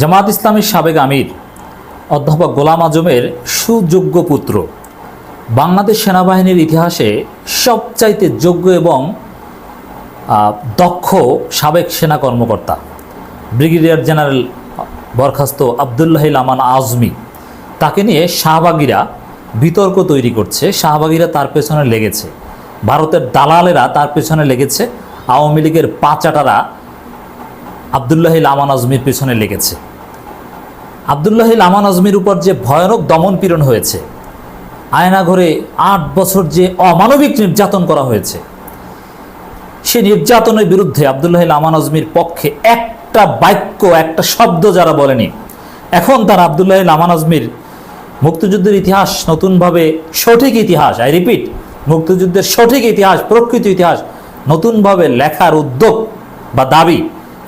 জামাত ইসলামীর সাবেক আমির, অধ্যাপক গোলাম আজমের সুযোগ্য পুত্র। বাংলাদেশ সেনাবাহিনীর ইতিহাসে সবচাইতে যোগ্য এবং দক্ষ সাবেক সেনা কর্মকর্তা। ব্রিগেডিয়ার জেনারেল বরখাস্ত আবদুল্লাহ আমান আজমি। তাকে নিয়ে শাহবাগীরা বিতর্ক তৈরি করছে, শাহবাগীরা তার পেছনে লেগেছে। ভারতের দালালেরা তার পেছনে লেগেছে, আওয়ামী লীগের পাঁচাটারা আবদুল্লাহ আমান আজমির পেছনে লেগেছে। আবদুল্লাহ আমান আজমির উপর যে ভয়ানক দমন পীড়ন হয়েছে, আয়নাঘরে আট বছর যে অমানবিক নির্যাতন করা হয়েছে, সে নির্যাতনের বিরুদ্ধে আবদুল্লাহ আমান আজমির পক্ষে একটা বাক্য, একটা শব্দ যারা বলেনি, এখন তারা আবদুল্লাহ আমান আজমির মুক্তিযুদ্ধের ইতিহাস নতুনভাবে সঠিক ইতিহাস, আই রিপিট, মুক্তিযুদ্ধের সঠিক ইতিহাস, প্রকৃত ইতিহাস নতুনভাবে লেখার উদ্যোগ বা দাবি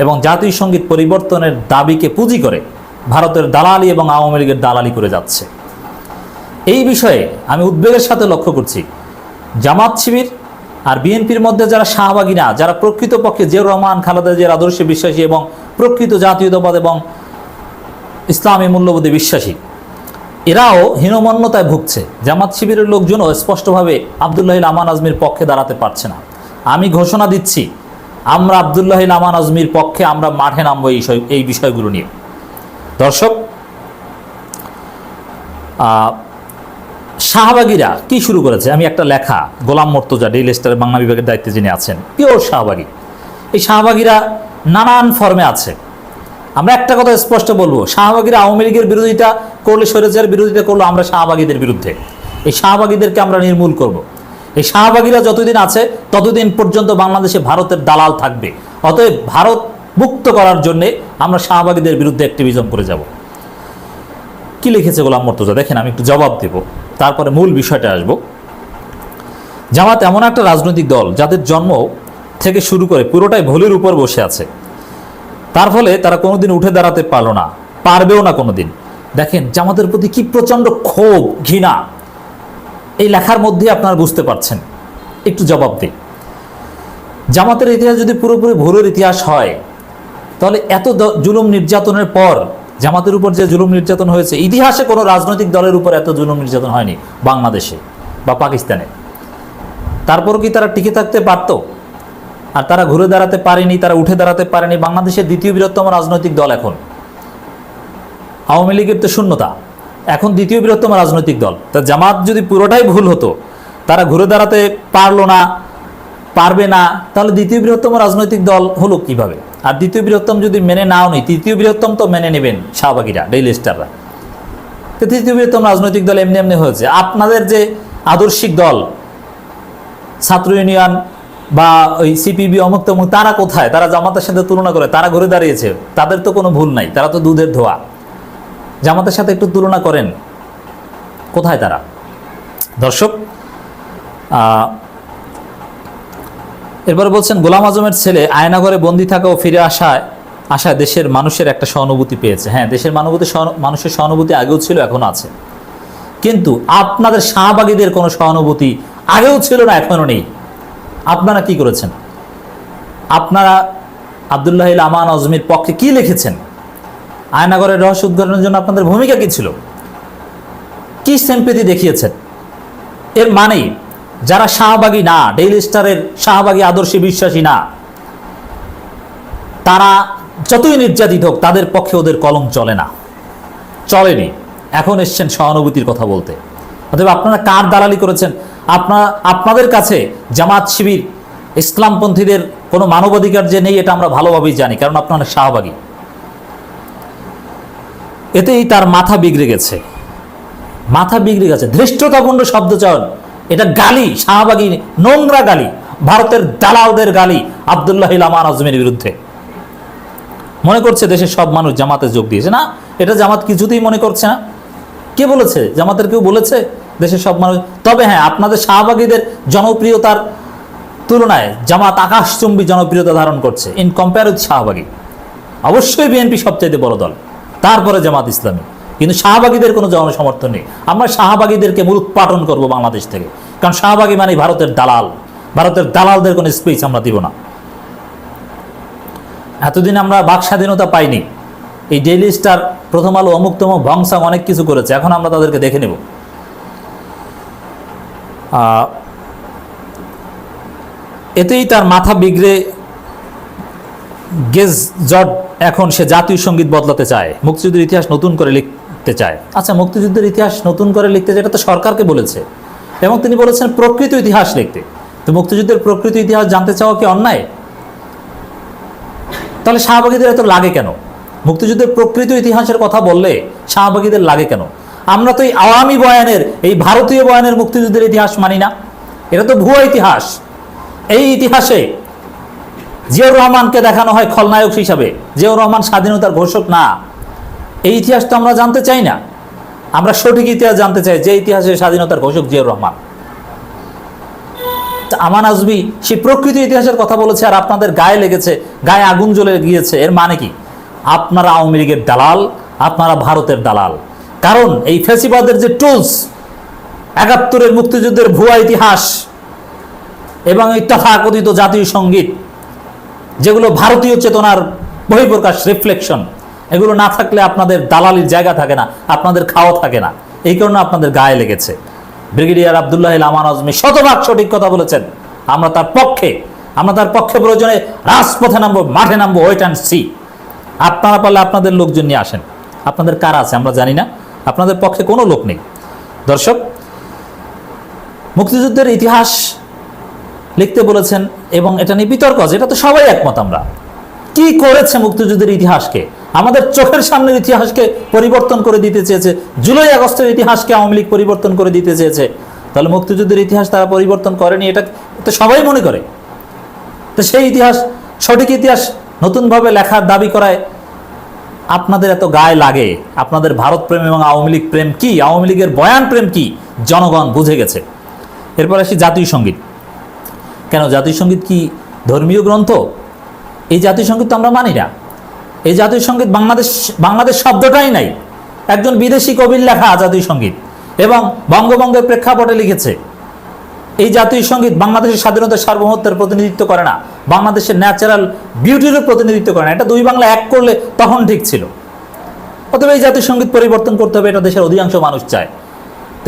এবং জাতীয় সংগীত পরিবর্তনের দাবিকে পুঁজি করে ভারতের দালালি এবং আওয়ামী লীগের দালালি করে যাচ্ছে। এই বিষয়ে আমি উদ্বেগের সাথে লক্ষ্য করছি। জামাত শিবির আর বিএনপির মধ্যে যারা শাহবাগী না, যারা প্রকৃতপক্ষে জিয়াউর রহমান, খালেদা জিয়ার আদর্শে বিশ্বাসী এবং প্রকৃত জাতীয়তাবাদ এবং ইসলামী মূল্যবোধে বিশ্বাসী, এরাও হীনমন্যতায় ভুগছে। জামাত শিবিরের লোকজনও স্পষ্টভাবে আবদুল্লাহ আমান আজমির পক্ষে দাঁড়াতে পারছে না। আমি ঘোষণা দিচ্ছি আমরা আবদুল্লাহ আমান আজমির পক্ষে আমরা মাঠে নামবো এই এই বিষয়গুলো নিয়ে। দর্শক শাহবাগীরা কি শুরু করেছে? আমি একটা লেখা, গোলাম মর্তজা, ডেইলি স্টারের বাংলা বিভাগের দায়িত্বে যিনি আছেন, পিওর শাহবাগী। এই শাহবাগীরা নানান ফর্মে আছে। আমরা একটা কথা স্পষ্ট বলব, শাহবাগীরা আওয়ামী লীগের বিরোধিতা করলে স্বৈরাচার বিরোধিতা করল, আমরা শাহবাগীদের বিরুদ্ধে। এই শাহবাগীদেরকে আমরা নির্মূল করব। এই শাহবাগীরা যতদিন আছে, ততদিন পর্যন্ত বাংলাদেশে ভারতের দালাল থাকবে। অতএব ভারত মুক্ত করার জন্যে আমরা শাহবাগীদের বিরুদ্ধে অ্যাক্টিভিজম করে যাব। কি লিখেছে গোলাম মর্তজা? দেখেন, আমি একটু জবাব দেব। তারপরে মূল বিষয়টা আসব। জামাত এমন একটা রাজনৈতিক দল, যাদের জন্ম থেকে শুরু করে পুরোটাই ভুলের উপর বসে আছে। তার ফলে তারা কোনোদিন উঠে দাঁড়াতে পারল না, পারবেও না কোনোদিন। দেখেন, জামাতের প্রতি কি প্রচণ্ড ক্ষোভ, ঘৃণা। এই লেখার মধ্যে আপনারা বুঝতে পারছেন। একটু জবাব দিই। জামাতের ইতিহাস যদি পুরোপুরি ভুলের ইতিহাস হয়, তাহলে এত জুলুম নির্যাতনের পর জামাতের উপর যে জুলুম নির্যাতন হয়েছে, ইতিহাসে কোনো রাজনৈতিক দলের উপর এত জুলুম নির্যাতন হয়নি, বাংলাদেশে বা পাকিস্তানে। তারপর কি তারা টিকে থাকতে পারতো? আর তারা ঘুরে দাঁড়াতে পারেনি, তারা উঠে দাঁড়াতে পারেনি, বাংলাদেশের দ্বিতীয় বৃহত্তম রাজনৈতিক দল এখন। আওয়ামী লীগের তো শূন্যতা। এখন দ্বিতীয় বৃহত্তম রাজনৈতিক দল। তা জামাত যদি পুরোটাই ভুল হতো, তারা ঘুরে দাঁড়াতে পারল না, পারবে না, তাহলে দ্বিতীয় বৃহত্তম রাজনৈতিক দল হলো কীভাবে? আর দ্বিতীয় বৃহত্তম যদি মেনে নাও নি, তৃতীয় বৃহত্তম তো মেনে নেবেন শাহবাগীরা, ডেইলি স্টাররা। তো তৃতীয় বৃহত্তম রাজনৈতিক দল এমনি এমনি হয়েছে। আপনাদের যে আদর্শিক দল, ছাত্র ইউনিয়ন বা ওই সিপিবি, অমুক তমুক, তারা কোথায়? তারা জামাতের সাথে তুলনা করে, তারা ঘুরে দাঁড়িয়েছে। তাদের তো কোনো ভুল নাই, তারা তো দুধের ধোয়া। জামাতের সাথে একটু তুলনা করেন। কোথায় তারা? দর্শক এরপরে বলছেন, গোলাম আজমের ছেলে আয়নাঘরে বন্দি থাকা ও ফিরে আসায় আশায় দেশের মানুষের একটা সহানুভূতি পেয়েছে। হ্যাঁ দেশের সহানু- মানুষের সহানুভূতি আগেও ছিল এখনও আছে। কিন্তু আপনাদের শাহবাগীদের কোনো সহানুভূতি আগেও ছিল না এখনও নেই। আপনারা কি করেছেন? আপনারা আবদুল্লাহ আমান আজমির পক্ষে কি লিখেছেন? আয়নাগরের রহস্য উদ্ঘাটনের জন্য আপনাদের ভূমিকা কি ছিল? কি সেম্পেতি দেখিয়েছেন? এর মানে যারা শাহবাগী না ডেইলি স্টারের শাহবাগী আদর্শে বিশ্বাসী না, তারা যতই নির্যাতিত হোক, তাদের পক্ষে ওদের কলম চলে না। চলেনি। এখন এসছেন সহানুভূতির কথা বলতে। অতএব আপনারা কার দালালি করেছেন? আপনার আপনাদের কাছে জামাত শিবির, ইসলামপন্থীদের কোনো মানবাধিকার যে নেই, এটা আমরা ভালোভাবেই জানি, কারণ আপনারা শাহবাগী। এতেই তার মাথা বিগড়ে গেছে। মাথা বিগড়ে গেছে। ধৃষ্টতাপূর্ণ শব্দ চয়ন এটা গালি, শাহবাগী নোংরা গালি। ভারতের দালালদের গালি আবদুল্লাহ আমান আজমের বিরুদ্ধে। মনে করছে দেশের সব মানুষ জামাতে যোগ দিয়েছে। না, এটা জামাত কিছুতেই মনে করছে না। কে বলেছে? জামাতের কেউ বলেছে দেশের সব মানুষ? তবে হ্যাঁ আপনাদের শাহবাগীদের জনপ্রিয়তার তুলনায় জামাত আকাশচুম্বী জনপ্রিয়তা ধারণ করছে। ইন কম্পেয়ার উইথ শাহবাগী। অবশ্যই বিএনপি সবচাইতে বড় দল। তারপরে জামাত ইসলামী। কিন্তু শাহবাগীদের কোনো জনসমর্থন নেই। আমরা শাহবাগীদেরকে মূলোৎপাটন করব বাংলাদেশ থেকে। কারণ শাহবাগী মানে ভারতের দালাল। ভারতের দালালদের কোনো স্পেস আমরা দিব না। এতদিন আমরা বাক স্বাধীনতা পাইনি। এই ডেইলি স্টার প্রথম আলো অমুক তমুক ভংসাং অনেক কিছু করেছে। এখন আমরা তাদেরকে দেখে নেব। এতেই তার মাথা বিগড়ে গেজ এখন সে জাতীয় সংগীত বদলাতে চায়, মুক্তিযুদ্ধের ইতিহাস নতুন করে লিখতে চায়। আচ্ছা মুক্তিযুদ্ধের ইতিহাস নতুন করে লিখতে যেটা তো সরকারকে বলেছে। এবং তিনি বলেছেন প্রকৃত ইতিহাস লিখতে। তো মুক্তিযুদ্ধের প্রকৃত ইতিহাস জানতে চাওয়া কি অন্যায়? তাহলে শাহবাগীদের এত লাগে কেন? মুক্তিযুদ্ধের প্রকৃত ইতিহাসের কথা বললে শাহবাগীদের লাগে কেন? আমরা তো এই আওয়ামী বয়ানের, এই ভারতীয় বয়ানের মুক্তিযুদ্ধের ইতিহাস মানি না। এটা তো ভুয়া ইতিহাস। এই ইতিহাসে জিয়াউর রহমানকে দেখানো হয় খলনায়ক হিসাবে। জিয়াউর রহমান স্বাধীনতার ঘোষক না। এই ইতিহাস তো আমরা জানতে চাই না। আমরা সঠিক ইতিহাস জানতে চাই যে ইতিহাসে স্বাধীনতার ঘোষক জিয়াউর রহমান। আমান আজমি সেই প্রকৃত ইতিহাসের কথা বলেছে আর আপনাদের গায়ে লেগেছে, গায়ে আগুন জ্বলে গিয়েছে। এর মানে কি? আপনারা আওয়ামী লীগের দালাল, আপনারা ভারতের দালাল। কারণ এই ফেসিবাদের যে টুলস, একাত্তরের মুক্তিযুদ্ধের ভুয়া ইতিহাস এবং এই তথাকথিত জাতীয় সংগীত যেগুলো ভারতীয় চেতনার বহিঃপ্রকাশ রিফ্লেকশন এগুলো না থাকলে আপনাদের দালালির জায়গা থাকে না, আপনাদের খাওয়া থাকে না। এই কারণে আপনাদের গায়ে লেগেছে। ব্রিগেডিয়ার আবদুল্লাহ আমান আজমি শতভাগ সঠিক কথা বলেছেন। আমরা তার পক্ষে, আমরা তার পক্ষে প্রয়োজনে রাজপথে নামবো, মাঠে নামবো ওয়েট অ্যান্ড সি আপনারা পারলে আপনাদের লোকজন নিয়ে আসেন। আপনাদের কারা আছে আমরা জানি না। আপনাদের পক্ষে কোনো লোক নেই। দর্শক, মুক্তিযুদ্ধের ইতিহাস লিখতে বলেছেন এবং এটা নিয়ে বিতর্ক আছে, এটা তো সবাই একমত আমরা। কি করেছে মুক্তিযুদ্ধের ইতিহাসকে? আমাদের চোখের সামনের ইতিহাসকে পরিবর্তন করে দিতে চেয়েছে, জুলাই আগস্টের ইতিহাসকে আওয়ামী লীগ পরিবর্তন করে দিতে চেয়েছে। তাহলে মুক্তিযুদ্ধের ইতিহাস তারা পরিবর্তন করেনি, এটা তো সবাই মনে করে। তো সেই ইতিহাস, সঠিক ইতিহাস নতুনভাবে লেখার দাবি করায় আপনাদের এত গায়ে লাগে? আপনাদের ভারত প্রেম এবং আওয়ামী লীগ প্রেম কি? আওয়ামী লীগের বয়ান প্রেম কি? জনগণ বুঝে গেছে। এরপর আসি জাতীয় সংগীত। কেন জাতীয় সংগীত কি ধর্মীয় গ্রন্থ? এই জাতীয় সংগীত তো আমরা মানি না। এই জাতীয় সংগীত বাংলাদেশ বাংলাদেশ শব্দটাই নাই। একজন বিদেশি কবির লেখা জাতীয় সংগীত এবং বঙ্গবঙ্গের প্রেক্ষাপটে লিখেছে, এই জাতীয় সংগীত বাংলাদেশের স্বাধীনতার সার্বভৌমত্বের প্রতিনিধিত্ব করে না, বাংলাদেশের ন্যাচারাল বিউটিরও প্রতিনিধিত্ব করে না। এটা দুই বাংলা এক করলে তখন ঠিক ছিল। অতএব এই জাতীয় সংগীত পরিবর্তন করতে হবে, এটা দেশের অধিকাংশ মানুষ চায়।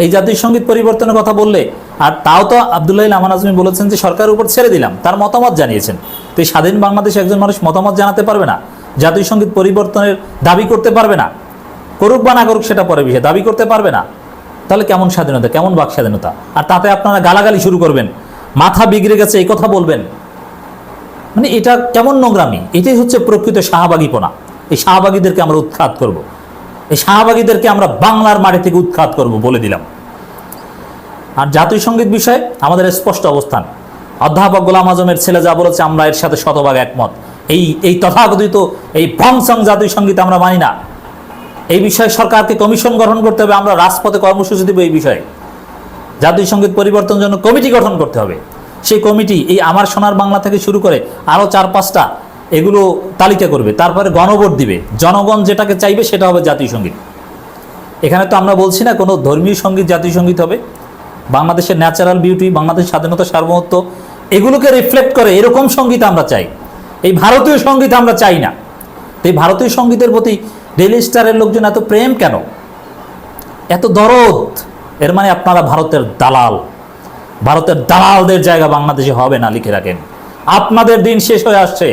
এই জাতীয় সংগীত পরিবর্তনের কথা বললে, আর তাও তো আবদুল্লাহ আমান আজমি বলেছেন যে সরকারের উপর ছেড়ে দিলাম, তার মতামত জানিয়েছেন। তো এই স্বাধীন বাংলাদেশে একজন মানুষ মতামত জানাতে পারবে না, জাতীয় সংগীত পরিবর্তনের দাবি করতে পারবে না। করুক বা না করুক সেটা পরে বিষয়, দাবি করতে পারবে না। তাহলে কেমন স্বাধীনতা, কেমন বাক স্বাধীনতা? আর তাতে আপনারা গালাগালি শুরু করবেন, মাথা বিগড়ে গেছে এই কথা বলবেন। মানে এটা কেমন নোংরামি? এটাই হচ্ছে প্রকৃত শাহবাগীপনা। এই শাহবাগীদেরকে আমরা উৎখাত করব। এই শাহবাগীদেরকে আমরা বাংলার মাটি থেকে উৎখাত করব বলে দিলাম। আর জাতীয় সংগীত বিষয়ে আমাদের স্পষ্ট অবস্থান। অধ্যাপক গোলাম আজমের ছেলে যা বলেছে, আমরা এর সাথে শতভাগ একমত। এই এই তথাকথিত এই ভংসং জাতীয় সংগীত আমরা মানি না। এই বিষয়ে সরকারকে কমিশন গঠন করতে হবে, আমরা রাজপথে কর্মসূচি দেবো এই বিষয়ে। জাতীয় সংগীত পরিবর্তনের জন্য কমিটি গঠন করতে হবে। সেই কমিটি, এই আমার সোনার বাংলা থেকে শুরু করে আরও চার পাঁচটা এগুলো তালিকা করবে, তারপরে গণভোট দিবে। জনগণ যেটাকে চাইবে সেটা হবে জাতীয় সংগীত। এখানে তো আমরা বলছি না কোনো ধর্মীয় সংগীত, জাতীয় সংগীত হবে। বাংলাদেশের ন্যাচারাল বিউটি বাংলাদেশ স্বাধীনতা, সার্বভৌমত্ব, এগুলোকে রিফ্লেক্ট করে এরকম সংগীত আমরা চাই। এই ভারতীয় সংগীত আমরা চাই না। তো এই ভারতীয় সঙ্গীতের প্রতি ডেলি স্টারের লোকজন এত প্রেম কেন? এত দরদ। এর মানে আপনারা ভারতের দালাল। ভারতের দালালদের জায়গা বাংলাদেশে হবে না, লিখে রাখেন। আপনাদের দিন শেষ হয়ে আসছে।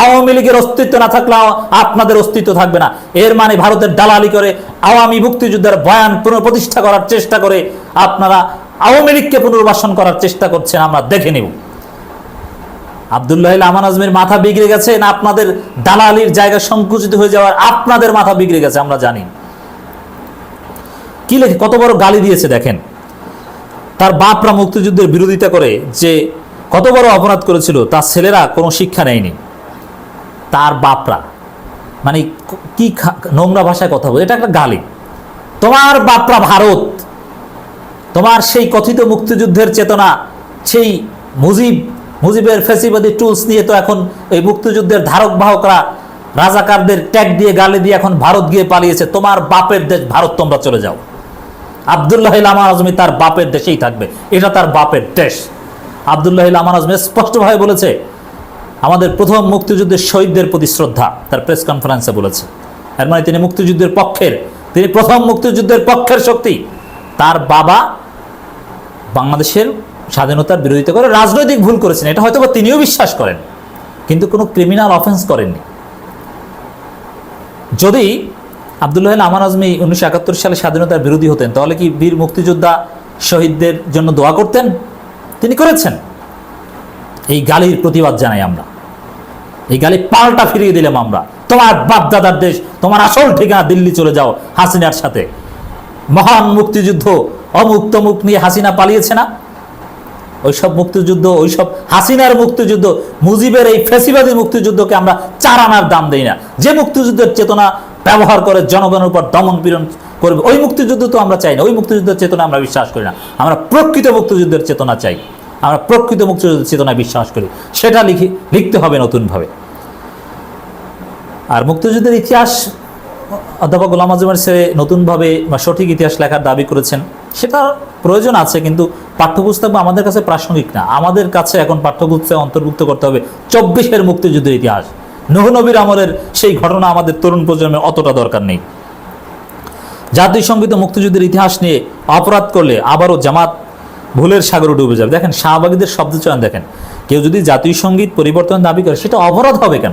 আওয়ামী লীগের অস্তিত্ব না থাকলে আপনাদের অস্তিত্ব থাকবে না। এর মানে ভারতের দালালি করে আওয়ামী মুক্তিযুদ্ধের বয়ান পুনঃপ্রতিষ্ঠা করার চেষ্টা করে আপনারা আওয়ামী লীগকে পুনর্বাসন করার চেষ্টা করছেন, আমরা দেখে নেব। আবদুল্লাহ আমান আজমের মাথা বিগড়ে গেছে না আপনাদের দালালির জায়গা সংকুচিত হয়ে যাওয়ার আপনাদের মাথা বিগড়ে গেছে, আমরা জানি। কি লেখে? কত বড় গালি দিয়েছে, দেখেন। তার বাপরা মুক্তিযুদ্ধের বিরোধিতা করে যে কত বড় অপরাধ করেছিল, তার ছেলেরা কোনো শিক্ষা নেয়নি। তার বাপরা। মানে কি নোংরা ভাষায় কথা বলে? এটা একটা গালি। তোমার বাপরা ভারত, তোমার সেই কথিত মুক্তিযুদ্ধের চেতনা, সেই মুজিব, মুজিবের ফেসিবাদী টুলস নিয়ে তো এখন এই মুক্তিযুদ্ধের ধারক বাহকরা রাজাকারদের ট্যাগ দিয়ে, গালি দিয়ে এখন ভারত গিয়ে পালিয়েছে। তোমার বাপের দেশ, ভারত, তোমরা চলে যাও। আবদুল্লাহ আমার আজমি তার বাপের দেশেই থাকবে। এটা তার বাপের দেশ। আবদুল্লাহ আমার আজমি স্পষ্টভাবে বলেছে আমাদের প্রথম মুক্তিযুদ্ধের শহীদদের প্রতি শ্রদ্ধা, তার প্রেস কনফারেন্সে বলেছে। এর মানে তিনি মুক্তিযুদ্ধের পক্ষের, তিনি প্রথম মুক্তিযুদ্ধের পক্ষের শক্তি। তার বাবা বাংলাদেশের স্বাধীনতার বিরোধিতা করে রাজনৈতিক ভুল করেছেন, এটা হয়তো বা তিনিও বিশ্বাস করেন, কিন্তু কোনো ক্রিমিনাল অফেন্স করেননি। যদি আবদুল্লাহ আমান আজমি উনিশশো একাত্তর সালে স্বাধীনতার বিরোধী হতেন, তাহলে কি বীর মুক্তিযোদ্ধা শহীদদের জন্য দোয়া করতেন? তিনি করেছেন। এই গালির প্রতিবাদ জানাই আমরা। এই গালি পাল্টা ফিরিয়ে দিলাম আমরা। তোমার বাপ দাদার দেশ, তোমার আসল ঠিকানা দিল্লি চলে যাও হাসিনার সাথে। মহান মুক্তিযুদ্ধ অমুক তমুক নিয়ে হাসিনা পালিয়েছে না? ওইসব মুক্তিযুদ্ধ, ওইসব হাসিনার মুক্তিযুদ্ধ, মুজিবের এই ফেসিবাদী মুক্তিযুদ্ধকে আমরা চার আনার দাম দেই না। যে মুক্তিযুদ্ধের চেতনা ব্যবহার করে জনগণের উপর দমন পীড়ন করবে, ওই মুক্তিযুদ্ধ তো আমরা চাই না। ওই মুক্তিযুদ্ধের চেতনা আমরা বিশ্বাস করি না। আমরা প্রকৃত মুক্তিযুদ্ধের চেতনা চাই। আমরা প্রকৃত মুক্তিযুদ্ধের চেতনায় বিশ্বাস করি। সেটা লিখি লিখতে হবে নতুনভাবে। আর মুক্তিযুদ্ধের ইতিহাস, অধ্যাপক গোলাম আজমের ছেলে নতুনভাবে বা সঠিক ইতিহাস লেখার দাবি করেছেন সেটা প্রয়োজন আছে, কিন্তু পাঠ্যপুস্তক আমাদের কাছে প্রাসঙ্গিক না। আমাদের কাছে এখন পাঠ্যপুস্তকে অন্তর্ভুক্ত করতে হবে চব্বিশের মুক্তিযুদ্ধের ইতিহাস। নহ নবীর আমলের সেই ঘটনা আমাদের তরুণ প্রজন্মের অতটা দরকার নেই। ও মুক্তিযুদ্ধের ইতিহাস নিয়ে অপরাধ করলে আবারও জামাত ভুলের সাগরে ডুবে যাবে। দেখেন, শাহবাগীদের শব্দচয়ন দেখেন। কেউ যদি জাতীয় সংগীত পরিবর্তন দাবি করে, সেটা অপরাধ হবে কেন?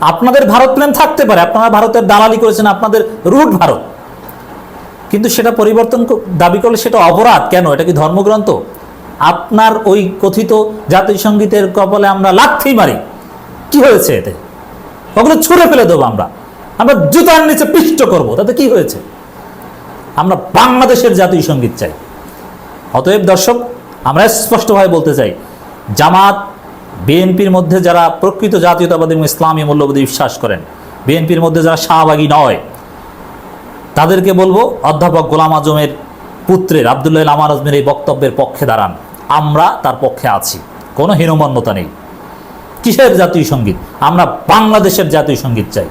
আপনাদের ভারত প্রেম থাকতে পারে, আপনারা ভারতের দালালি করেছেন, আপনাদের রুট ভারত। কিন্তু সেটা পরিবর্তন দাবি করলে সেটা অপরাধ কেন? এটা কি ধর্মগ্রন্থ? আপনার ওই কথিত জাতীয় সঙ্গীতের কপালে আমরা লাথি মারি। কি হয়েছে এতে? ওগুলো ছুঁড়ে ফেলে দেবো আমরা। আমরা জুতার নিচে পিষ্ট করব। তাতে কি হয়েছে? আমরা বাংলাদেশের জাতীয় সংগীত চাই। অতএব দর্শক, আমরা স্পষ্টভাবে বলতে চাই, জামাত, বিএনপির মধ্যে যারা প্রকৃত জাতীয়তাবাদী এবং ইসলামী মূল্যবোধে বিশ্বাস করেন, বিএনপির মধ্যে যারা শাহবাগী নয়, তাদেরকে বলব, অধ্যাপক গোলাম আজমের পুত্রের, আবদুল্লাহ আমার আজমের এই বক্তব্যের পক্ষে দাঁড়ান। আমরা তার পক্ষে আছি, কোনো হীনমন্যতা নেই। কিসের জাতীয় সংগীত? আমরা বাংলাদেশের জাতীয় সংগীত চাই।